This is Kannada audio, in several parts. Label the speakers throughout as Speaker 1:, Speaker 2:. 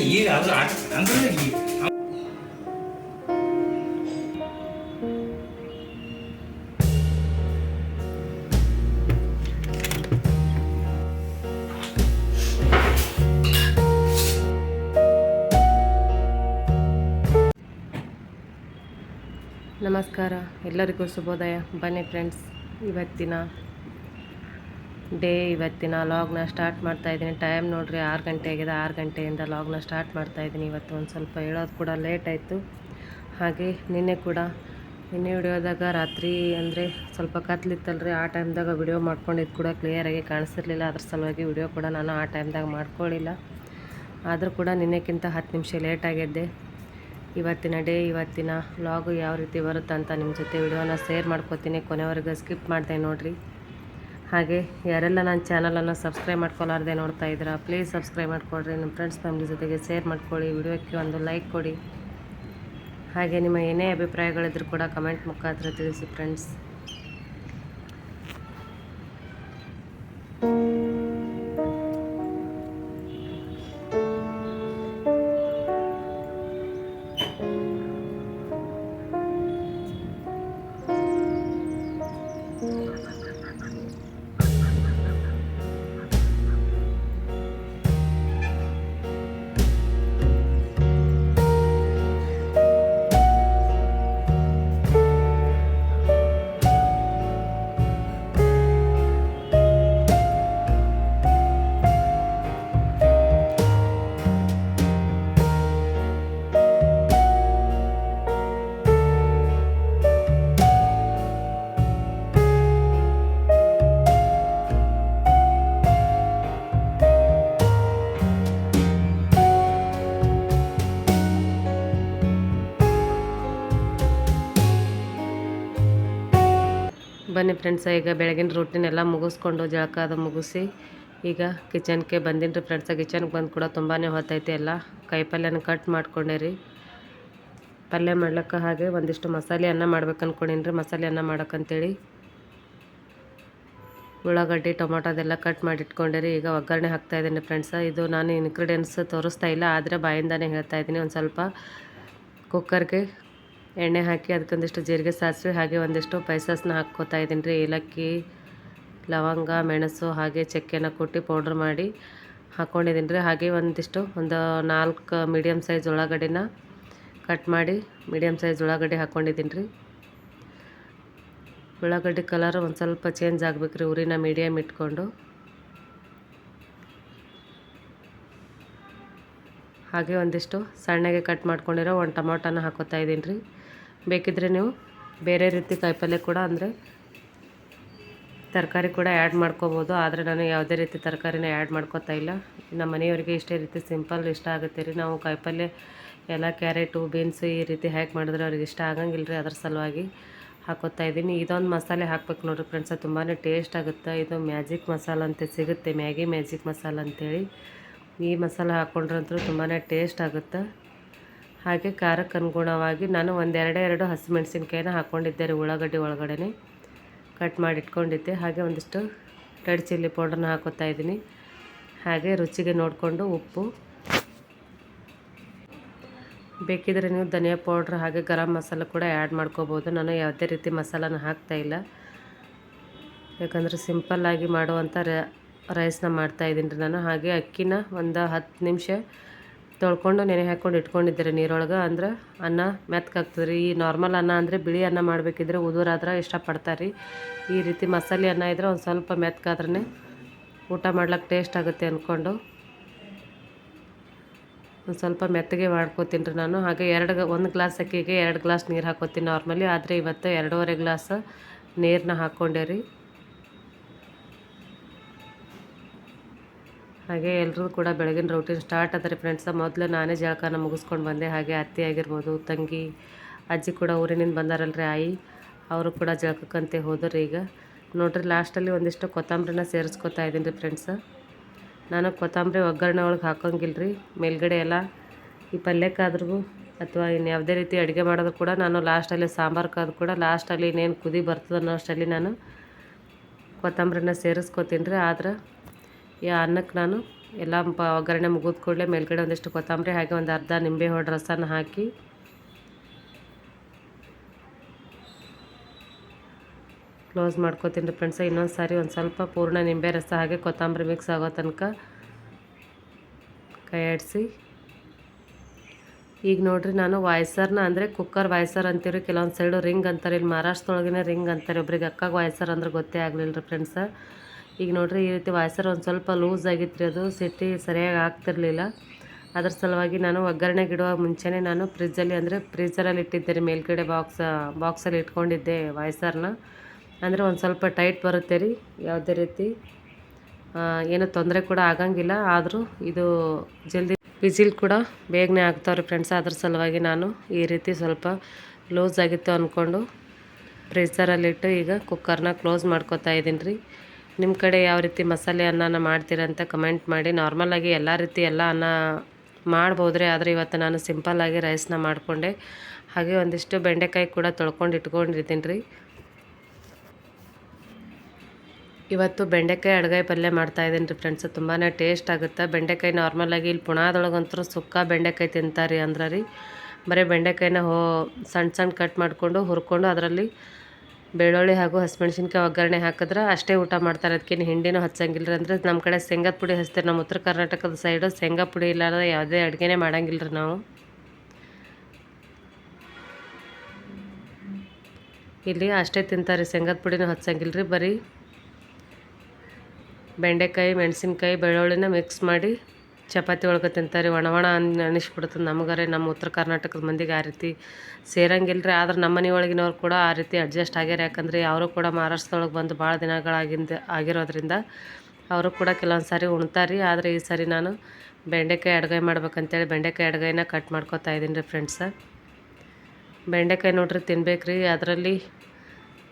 Speaker 1: ಈಗ ಅದು ಅಂದ್ರೆ ಈಗ
Speaker 2: ನಮಸ್ಕಾರ. ಎಲ್ಲರಿಗೂ ಶುಭೋದಯ. ಬನ್ನಿ ಫ್ರೆಂಡ್ಸ್ ಇವತ್ತಿನ ಡೇ ಇವತ್ತಿನ ಲಾಗ್ನ ಸ್ಟಾರ್ಟ್ ಮಾಡ್ತಾ ಇದ್ದೀನಿ. ಟೈಮ್ ನೋಡಿರಿ ಆರು ಗಂಟೆ ಆಗಿದೆ. ಆರು ಗಂಟೆಯಿಂದ ಲಾಗ್ನ ಸ್ಟಾರ್ಟ್ ಮಾಡ್ತಾ ಇದ್ದೀನಿ. ಇವತ್ತು ಒಂದು ಸ್ವಲ್ಪ ಹೇಳೋದು ಕೂಡ ಲೇಟ್ ಆಯಿತು. ಹಾಗೆ ನಿನ್ನೆ ಕೂಡ, ನಿನ್ನೆ ವಿಡಿಯೋದಾಗ ರಾತ್ರಿ ಅಂದರೆ ಸ್ವಲ್ಪ ಕತ್ಲಿತ್ತಲ್ರಿ. ಆ ಟೈಮ್ದಾಗ ವಿಡಿಯೋ ಮಾಡ್ಕೊಂಡಿದ್ದು ಕೂಡ ಕ್ಲಿಯರಾಗಿ ಕಾಣಿಸಿರ್ಲಿಲ್ಲ. ಅದ್ರ ಸಲುವಾಗಿ ವಿಡಿಯೋ ಕೂಡ ನಾನು ಆ ಟೈಮ್ದಾಗ ಮಾಡ್ಕೊಳ್ಳಿಲ್ಲ ಆದರೂ ಕೂಡ ನಿನ್ನೆಕ್ಕಿಂತ ಹತ್ತು ನಿಮಿಷ ಲೇಟ್ ಆಗಿದ್ದೆ. ಇವತ್ತಿನ ಡೇ, ಇವತ್ತಿನ ಲಾಗು ಯಾವ ರೀತಿ ಬರುತ್ತೆ ಅಂತ ನಿಮ್ಮ ಜೊತೆ ವಿಡಿಯೋನ ಶೇರ್ ಮಾಡ್ಕೋತೀನಿ. ಕೊನೆವರೆಗೂ ಸ್ಕಿಪ್ ಮಾಡ್ದೆ ನೋಡಿರಿ. ಹಾಗೆ ಯಾರೆಲ್ಲ ನನ್ನ ಚಾನಲನ್ನು ಸಬ್ಸ್ಕ್ರೈಬ್ ಮಾಡ್ಕೊಲಾರ್ದೆ ನೋಡ್ತಾ ಇದ್ದೀರಾ ಪ್ಲೀಸ್ ಸಬ್ಸ್ಕ್ರೈಬ್ ಮಾಡ್ಕೊಳ್ರಿ. ನಿಮ್ಮ ಫ್ರೆಂಡ್ಸ್ ಫ್ಯಾಮಿಲಿ ಜೊತೆಗೆ ಶೇರ್ ಮಾಡ್ಕೊಳ್ಳಿ. ವಿಡಿಯೋಕ್ಕೆ ಒಂದು ಲೈಕ್ ಕೊಡಿ. ಹಾಗೆ ನಿಮ್ಮ ಏನೇ ಅಭಿಪ್ರಾಯಗಳಿದ್ರು ಕೂಡ ಕಮೆಂಟ್ ಮುಖಾಂತರ ತಿಳಿಸಿ ಫ್ರೆಂಡ್ಸ್ ಬನ್ನಿ ಫ್ರೆಂಡ್ಸ ಈಗ ಬೆಳಗಿನ ರೊಟ್ಟಿನ ಎಲ್ಲ ಮುಗಿಸ್ಕೊಂಡು ಜಳಕ ಅದು ಮುಗಿಸಿ, ಈಗ ಕಿಚನ್ಗೆ ಬಂದೀನಿ ರೀ ಫ್ರೆಂಡ್ಸ ಕಿಚನ್ಗೆ ಬಂದು ಕೂಡ ತುಂಬಾ ಹೊತ್ತೈತೆ ಎಲ್ಲ. ಕಾಯಿಪಲ್ಯನ ಕಟ್ ಮಾಡ್ಕೊಂಡೆ ರೀ. ಪಲ್ಯ ಮಾಡ್ಲಿಕ್ಕೆ ಹಾಗೆ ಒಂದಿಷ್ಟು ಮಸಾಲೆ ಅನ್ನ ಮಾಡ್ಬೇಕು ಅಂದ್ಕೊಂಡೀನಿ ರೀ, ಮಸಾಲೆ ಅನ್ನ ಮಾಡೋಕ್ಕಂತೇಳಿ ಉಳ್ಳಾಗಡ್ಡಿ, ಟೊಮೊಟೊ ಅದೆಲ್ಲ ಕಟ್ ಮಾಡಿ ಇಟ್ಕೊಂಡೆ ರೀ. ಈಗ ಒಗ್ಗರಣೆ ಹಾಕ್ತಾ ಇದ್ದೀನಿ ಫ್ರೆಂಡ್ಸ ಇದು ನಾನು ಇನ್ಗ್ರೀಡಿಯೆಂಟ್ಸ್ ತೋರಿಸ್ತಾ ಇಲ್ಲ, ಆದರೆ ಬಾಯಿಂದಾನೇ ಹೇಳ್ತಾ ಇದ್ದೀನಿ ಒಂದು ಸ್ವಲ್ಪ ಕುಕ್ಕರ್ಗೆ ಎಣ್ಣೆ ಹಾಕಿ ಅದಕ್ಕೊಂದಿಷ್ಟು ಜೀರಿಗೆ ಸಾಸಿವೆ ಹಾಗೆ ಒಂದಿಷ್ಟು ಪೈಸಸ್ನ ಹಾಕ್ಕೋತಾ ಇದ್ದೀನಿ ರೀ. ಏಲಕ್ಕಿ, ಲವಂಗ, ಮೆಣಸು ಹಾಗೆ ಚಕ್ಕೆನ ಕುಟ್ಟಿ ಪೌಡ್ರ್ ಮಾಡಿ ಹಾಕ್ಕೊಂಡಿದ್ದೀನಿ ರೀ. ಹಾಗೆ ಒಂದಿಷ್ಟು ಒಂದು ನಾಲ್ಕು ಮೀಡಿಯಮ್ ಸೈಜ್ ಉಳ್ಳಾಗಡ್ಡಿನ ಕಟ್ ಮಾಡಿ ಮೀಡಿಯಮ್ ಸೈಜ್ ಉಳ್ಳಾಗಡ್ಡಿ ಹಾಕ್ಕೊಂಡಿದ್ದೀನಿ ರೀ. ಉಳ್ಳಾಗಡ್ಡಿ ಕಲರ್ ಒಂದು ಸ್ವಲ್ಪ ಚೇಂಜ್ ಆಗ್ಬೇಕು ರೀ, ಉರಿನ ಮೀಡಿಯಮ್ ಇಟ್ಕೊಂಡು. ಹಾಗೆ ಒಂದಿಷ್ಟು ಸಣ್ಣಗೆ ಕಟ್ ಮಾಡ್ಕೊಂಡಿರೋ ಒಂದು ಟೊಮೊಟೊನ ಹಾಕೋತಾ ಇದ್ದೀನಿ ರೀ. ಬೇಕಿದ್ರೆ ನೀವು ಬೇರೆ ರೀತಿ ಕಾಯಿಪಲ್ಯ ಕೂಡ ಅಂದರೆ ತರಕಾರಿ ಕೂಡ ಆ್ಯಡ್ ಮಾಡ್ಕೋಬೋದು. ಆದರೆ ನಾನು ಯಾವುದೇ ರೀತಿ ತರಕಾರಿನ ಆ್ಯಡ್ ಮಾಡ್ಕೋತಾ ಇಲ್ಲ. ನಮ್ಮ ಮನೆಯವರಿಗೆ ಇಷ್ಟೇ ರೀತಿ ಸಿಂಪಲ್ ಇಷ್ಟ ಆಗುತ್ತೆ ರೀ. ನಾವು ಕಾಯಿಪಲ್ಯ ಎಲ್ಲ ಕ್ಯಾರೆಟು ಬೀನ್ಸು ಈ ರೀತಿ ಹ್ಯಾಕ್ ಮಾಡಿದ್ರೆ ಅವ್ರಿಗೆ ಇಷ್ಟ ಆಗಂಗಿಲ್ಲ ರೀ ಅದ್ರ ಸಲುವಾಗಿ ಹಾಕೋತಾ ಇದ್ದೀನಿ. ಇದೊಂದು ಮಸಾಲೆ ಹಾಕ್ಬೇಕು ನೋಡಿರಿ ಫ್ರೆಂಡ್ಸ ತುಂಬಾ ಟೇಸ್ಟ್ ಆಗುತ್ತೆ. ಇದು ಮ್ಯಾಜಿಕ್ ಮಸಾಲ ಅಂತ ಸಿಗುತ್ತೆ. ಮ್ಯಾಗಿ ಮ್ಯಾಜಿಕ್ ಮಸಾಲ ಅಂತೇಳಿ ಈ ಮಸಾಲೆ ಹಾಕ್ಕೊಂಡ್ರಂತೂ ತುಂಬಾ ಟೇಸ್ಟ್ ಆಗುತ್ತೆ. ಹಾಗೆ ಖಾರಕ್ಕೆ ಅನುಗುಣವಾಗಿ ನಾನು ಒಂದೆರಡೇ ಎರಡು ಹಸಿಮೆಣಸಿನ್ಕಾಯಿನ ಹಾಕ್ಕೊಂಡಿದ್ದೆ ರೀ ಉಳ್ಳಾಗಡ್ಡಿ ಒಳಗಡೆ ಕಟ್ ಮಾಡಿ ಇಟ್ಕೊಂಡಿದ್ದೆ ಹಾಗೆ ಒಂದಿಷ್ಟು ರೆಡ್ ಚಿಲ್ಲಿ ಪೌಡ್ರನ್ನ ಹಾಕೋತಾ ಇದ್ದೀನಿ. ಹಾಗೆ ರುಚಿಗೆ ನೋಡಿಕೊಂಡು ಉಪ್ಪು. ಬೇಕಿದ್ರೆ ನೀವು ಧನಿಯಾ ಪೌಡ್ರ್ ಹಾಗೆ ಗರಂ ಮಸಾಲೆ ಕೂಡ ಆ್ಯಡ್ ಮಾಡ್ಕೋಬೋದು. ನಾನು ಯಾವುದೇ ರೀತಿ ಮಸಾಲನ ಹಾಕ್ತಾ ಇಲ್ಲ. ಯಾಕಂದರೆ ಸಿಂಪಲ್ಲಾಗಿ ಮಾಡುವಂಥ ರೈಸ್ನ ಮಾಡ್ತಾಯಿದ್ದೀನಿ ರೀ ನಾನು. ಹಾಗೆ ಅಕ್ಕಿನ ಒಂದು ಹತ್ತು ನಿಮಿಷ ತೊಳ್ಕೊಂಡು ನೆನೆ ಹಾಕ್ಕೊಂಡು ಇಟ್ಕೊಂಡಿದ್ದೀರಿ ನೀರೊಳಗೆ ಅಂದ್ರೆ ಅನ್ನ ಮೆತ್ಕಾಗ್ತದೆ ರೀ ಈ ನಾರ್ಮಲ್ ಅನ್ನ ಅಂದರೆ ಬಿಳಿ ಅನ್ನ ಮಾಡಬೇಕಿದ್ರೆ ಉದುರಾದ್ರೆ ಇಷ್ಟಪಡ್ತಾರೆ ರೀ ಈ ರೀತಿ ಮಸಾಲೆ ಅನ್ನ ಇದ್ರೆ ಒಂದು ಸ್ವಲ್ಪ ಮೆತ್ತಗಾದ್ರೆ ಊಟ ಮಾಡ್ಲಿಕ್ಕೆ ಟೇಸ್ಟ್ ಆಗುತ್ತೆ ಅಂದ್ಕೊಂಡು ಒಂದು ಸ್ವಲ್ಪ ಮೆತ್ತಗೆ ಮಾಡ್ಕೋತೀನಿ ರೀ ನಾನು. ಹಾಗೆ ಎರಡು ಒಂದು ಗ್ಲಾಸ್ ಅಕ್ಕಿಗೆ ಎರಡು ಗ್ಲಾಸ್ ನೀರು ಹಾಕೋತೀನಿ ನಾರ್ಮಲಿ ಆದರೆ ಇವತ್ತು ಎರಡೂವರೆ ಗ್ಲಾಸ್ ನೀರನ್ನ ಹಾಕ್ಕೊಂಡೆ ರೀ. ಹಾಗೆ ಎಲ್ಲರೂ ಕೂಡ ಬೆಳಗಿನ ರೊಟೀನ್ ಸ್ಟಾರ್ಟ್ ಆದರೆ ಫ್ರೆಂಡ್ಸ ಮೊದಲು ನಾನೇ ಜಳಕನ ಮುಗಿಸ್ಕೊಂಡು ಬಂದೆ. ಹಾಗೆ ಅತ್ತೆ ಆಗಿರ್ಬೋದು, ತಂಗಿ, ಅಜ್ಜಿ ಕೂಡ ಊರಿನಿಂದ ಬಂದಾರಲ್ರಿ ಆಯಿ. ಅವರು ಕೂಡ ಜಳಕಕ್ಕಂತೆ ಹೋದರು ಈಗ. ನೋಡ್ರಿ ಲಾಸ್ಟಲ್ಲಿ ಒಂದಿಷ್ಟು ಕೊತ್ತಂಬ್ರಿನ ಸೇರಿಸ್ಕೊತಾ ಇದ್ದೀನಿ ರೀ ಫ್ರೆಂಡ್ಸ ನಾನು ಕೊತ್ತಂಬರಿ ಒಗ್ಗರಣೆ ಒಳಗೆ ಹಾಕೋಂಗಿಲ್ಲ ರೀ ಮೇಲ್ಗಡೆ ಎಲ್ಲ ಈ ಪಲ್ಯಕ್ಕಾದ್ರೂ ಅಥವಾ ಇನ್ನು ಯಾವುದೇ ರೀತಿ ಅಡುಗೆ ಮಾಡೋದು ಕೂಡ ನಾನು ಲಾಸ್ಟಲ್ಲಿ ಸಾಂಬಾರ್ಗಾದ್ರೂ ಕೂಡ ಲಾಸ್ಟಲ್ಲಿ ಇನ್ನೇನು ಕುದಿ ಬರ್ತದೆ ಅನ್ನೋ ಅಷ್ಟರಲ್ಲಿ ನಾನು ಕೊತ್ತಂಬರಿನ ಸೇರಿಸ್ಕೊತೀನಿ ರೀ. ಆದ್ರೆ ಈ ಅನ್ನಕ್ಕೆ ನಾನು ಎಲ್ಲ ಪ ಒಗ್ಗರಣೆ ಮುಗಿದ ಕೂಡಲೇ ಮೇಲ್ಗಡೆ ಒಂದಿಷ್ಟು ಕೊತ್ತಂಬರಿ ಹಾಗೆ ಒಂದು ಅರ್ಧ ನಿಂಬೆ ಹೊಡೆ ರಸನ ಹಾಕಿ. ಕ್ಲೋಸ್ ಮಾಡ್ಕೊತೀನಿ ಫ್ರೆಂಡ್ಸ, ಇನ್ನೊಂದು ಸಾರಿ ಒಂದು ಸ್ವಲ್ಪ ಪೂರ್ಣ ನಿಂಬೆ ರಸ ಹಾಗೆ ಕೊತ್ತಂಬರಿ ಮಿಕ್ಸ್ ಆಗೋ ತನಕ ಕೈ ಆಡಿಸಿ ಈಗ ನೋಡಿರಿ ನಾನು ವಾಯ್ಸರ್ನ ಅಂದರೆ ಕುಕ್ಕರ್ ವಾಯ್ಸರ್ ಅಂತೀವಿ ಕೆಲವೊಂದು ಸೈಡು ರಿಂಗ್ ಅಂತಾರೆ, ಇಲ್ಲಿ ಮಹಾರಾಷ್ಟ್ರದೊಳಗೇ ರಿಂಗ್ ಅಂತಾರೆ, ಒಬ್ರಿಗೆ ಅಕ್ಕಾಗ ವಾಯ್ಸರ್ ಅಂದ್ರೆ ಗೊತ್ತೇ ಆಗಲಿಲ್ಲ ರೀ ಫ್ರೆಂಡ್ಸ. ಈಗ ನೋಡ್ರಿ ಈ ರೀತಿ ವಾಯ್ಸರ್ ಒಂದು ಸ್ವಲ್ಪ ಲೂಸ್ ಆಗಿತ್ತು ಅದು, ಸಿಟ್ಟಿ ಸರಿಯಾಗಿ ಆಗ್ತಿರ್ಲಿಲ್ಲ. ಅದ್ರ ಸಲುವಾಗಿ ನಾನು ಒಗ್ಗರಣೆಗೆ ಇಡುವ ಮುಂಚೆನೇ ನಾನು ಫ್ರಿಜ್ಜಲ್ಲಿ ಅಂದರೆ ಫ್ರೀಜರಲ್ಲಿ ಇಟ್ಟಿದ್ದೆ ರೀ, ಮೇಲ್ಗಡೆ ಬಾಕ್ಸ್, ಬಾಕ್ಸಲ್ಲಿ ಇಟ್ಕೊಂಡಿದ್ದೆ ವಾಯ್ಸರ್ನ. ಅಂದರೆ ಒಂದು ಸ್ವಲ್ಪ ಟೈಟ್ ಬರುತ್ತೆ ರೀ, ಯಾವುದೇ ರೀತಿ ಏನೂ ತೊಂದರೆ ಕೂಡ ಆಗಂಗಿಲ್ಲ. ಆದರೂ ಇದು ಜಲ್ದಿ ವಿಜಿಲ್ ಕೂಡ ಬೇಗನೆ ಆಗ್ತಾವ್ರಿ ಫ್ರೆಂಡ್ಸ್. ಅದ್ರ ಸಲುವಾಗಿ ನಾನು ಈ ರೀತಿ ಸ್ವಲ್ಪ ಲೂಸ್ ಆಗಿತ್ತು ಅಂದ್ಕೊಂಡು ಫ್ರೀಜರಲ್ಲಿಟ್ಟು ಈಗ ಕುಕ್ಕರ್ನ ಕ್ಲೋಸ್ ಮಾಡ್ಕೊತಾ ಇದ್ದೀನಿ ರೀ. ನಿಮ್ಮ ಕಡೆ ಯಾವ ರೀತಿ ಮಸಾಲೆ ಅನ್ನನ ಮಾಡ್ತೀರಂತ ಕಮೆಂಟ್ ಮಾಡಿ. ನಾರ್ಮಲಾಗಿ ಎಲ್ಲ ರೀತಿ ಎಲ್ಲ ಅನ್ನ ಮಾಡ್ಬೋದ್ರಿ. ಆದರೆ ಇವತ್ತು ನಾನು ಸಿಂಪಲ್ಲಾಗಿ ರೈಸ್ನ ಮಾಡಿಕೊಂಡೆ. ಹಾಗೆ ಒಂದಿಷ್ಟು ಬೆಂಡೆಕಾಯಿ ಕೂಡ ತೊಳ್ಕೊಂಡು ಇಟ್ಕೊಂಡಿರ್ತೀನಿ ರೀ ಇವತ್ತು ಬೆಂಡೆಕಾಯಿ ಅಡ್ಗಾಯಿ ಪಲ್ಯ ಮಾಡ್ತಾ ಇದ್ದೀನಿ ರೀ ಫ್ರೆಂಡ್ಸ್ ತುಂಬಾ ಟೇಸ್ಟ್ ಆಗುತ್ತೆ. ಬೆಂಡೆಕಾಯಿ ನಾರ್ಮಲಾಗಿ ಇಲ್ಲಿ ಪುಣಾದೊಳಗಂತೂ ಸುಕ್ಕ ಬೆಂಡೆಕಾಯಿ ತಿಂತಾರೆ ಅಂದ್ರೆ ರೀ ಬರೀ ಬೆಂಡೆಕಾಯಿನ ಹೋ ಸಣ್ಣ ಸಣ್ಣ ಕಟ್ ಮಾಡಿಕೊಂಡು ಹುರ್ಕೊಂಡು ಅದರಲ್ಲಿ ಬೆಳ್ಳುಳ್ಳಿ ಹಾಗೂ ಹಸಿಮೆಣ್ಸಿನ್ಕಾಯಿ ಒಗ್ಗರಣೆ ಹಾಕಿದ್ರೆ ಅಷ್ಟೇ ಊಟ ಮಾಡ್ತಾರೆ. ಅದಕ್ಕೇನು ಹಿಂಡಿನೂ ಹಚ್ಚಂಗಿಲ್ಲ ರೀ ಅಂದರೆ ನಮ್ಮ ಕಡೆ ಶೇಂಗದ ಪುಡಿ ಹಚ್ತೀವಿ ನಮ್ಮ ಉತ್ತರ ಕರ್ನಾಟಕದ ಸೈಡು ಶೇಂಗಾ ಪುಡಿ ಇಲ್ಲಾರ ಯಾವುದೇ ಅಡುಗೆನೇ ಮಾಡಂಗಿಲ್ಲ ರೀ ನಾವು. ಇಲ್ಲಿ ಅಷ್ಟೇ ತಿಂತಾರೆ ಶೇಂಗದ ಪುಡಿನೂ ಹಚ್ಚಂಗಿಲ್ಲ ರೀ ಬರೀ. ಬೆಂಡೆಕಾಯಿ, ಮೆಣಸಿನ್ಕಾಯಿ, ಬೆಳ್ಳುಳ್ಳಿನ ಮಿಕ್ಸ್ ಮಾಡಿ. ಚಪಾತಿ ಒಳಗೆ ತಿಂತಾರೆ, ಒಣ ಒಣ ಅನ್ ಅನಿಸ್ಬಿಡ್ತದೆ ನಮಗಾರೆ ನಮ್ಮ ಉತ್ತರ ಕರ್ನಾಟಕದ ಮಂದಿಗೆ ಆ ರೀತಿ ಸೇರಂಗಿಲ್ಲ ರೀ ಆದ್ರೆ ನಮ್ಮ ಮನೆ ಒಳಗಿನವ್ರು ಕೂಡ ಆ ರೀತಿ ಅಡ್ಜಸ್ಟ್ ಆಗ್ಯಾರ. ಯಾಕಂದ್ರೆ ಅವರು ಕೂಡ ಮಹಾರಾಷ್ಟ್ರದೊಳಗೆ ಬಂದು ಭಾಳ ದಿನಗಳಾಗಿಂದ ಆಗಿರೋದ್ರಿಂದ ಅವರು ಕೂಡ ಕೆಲವೊಂದು ಸಾರಿ ಉಣ್ತಾರೆ. ರೀ ಆದರೆ ಈ ಸಾರಿ ನಾನು ಬೆಂಡೆಕಾಯಿ ಅಡುಗೆ ಮಾಡ್ಬೇಕಂತೇಳಿ ಬೆಂಡೆಕಾಯಿ ಅಡ್ಗೈನ ಕಟ್ ಮಾಡ್ಕೊತಾ ಇದ್ದೀನಿ ರೀ ಫ್ರೆಂಡ್ಸ ಬೆಂಡೆಕಾಯಿ ನೋಡ್ರಿ ತಿನ್ಬೇಕು ರೀ ಅದರಲ್ಲಿ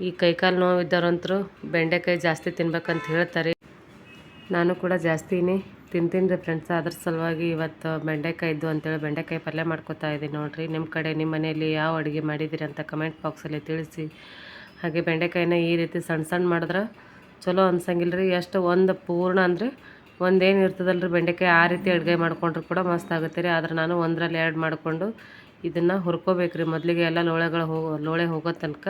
Speaker 2: ಈ ಕೈಕಾಲು ನೋವು ಇದ್ದವ್ರಂತರೂ ಬೆಂಡೆಕಾಯಿ ಜಾಸ್ತಿ ತಿನ್ಬೇಕಂತ ಹೇಳ್ತಾರೆ. ನಾನು ಕೂಡ ಜಾಸ್ತಿನೇ ತಿಂತೀನಿ ರೀ ಫ್ರೆಂಡ್ಸ್ ಅದ್ರ ಸಲುವಾಗಿ ಇವತ್ತು ಬೆಂಡೆಕಾಯಿ ಇದ್ದು ಅಂತೇಳಿ ಬೆಂಡೆಕಾಯಿ ಪಲ್ಯ ಮಾಡ್ಕೊತಾ ಇದ್ದೀನಿ ನೋಡಿರಿ. ನಿಮ್ಮ ಕಡೆ ನಿಮ್ಮ ಮನೆಯಲ್ಲಿ ಯಾವ ಅಡುಗೆ ಮಾಡಿದ್ದೀರಿ ಅಂತ ಕಮೆಂಟ್ ಬಾಕ್ಸಲ್ಲಿ ತಿಳಿಸಿ. ಹಾಗೆ ಬೆಂಡೆಕಾಯಿನ ಈ ರೀತಿ ಸಣ್ಣ ಸಣ್ಣ ಮಾಡಿದ್ರೆ ಚಲೋ ಅನ್ಸಂಗಿಲ್ಲ ರೀ. ಎಷ್ಟು ಒಂದು ಪೂರ್ಣ ಅಂದರೆ ಒಂದೇನು ಇರ್ತದಲ್ಲ ರೀ ಬೆಂಡೆಕಾಯಿ, ಆ ರೀತಿ ಅಡುಗೆ ಮಾಡ್ಕೊಂಡ್ರು ಕೂಡ ಮಸ್ತ್ ಆಗುತ್ತೆ ರೀ. ಆದ್ರೆ ನಾನು ಒಂದರಲ್ಲಿ ಎರಡು ಮಾಡಿಕೊಂಡು ಇದನ್ನು ಹುರ್ಕೋಬೇಕು ರೀ ಮೊದಲಿಗೆ ಎಲ್ಲ ಲೋಳೆಗಳು ಹೋಗೋ ಲೋಳೆ ಹೋಗೋ ತನಕ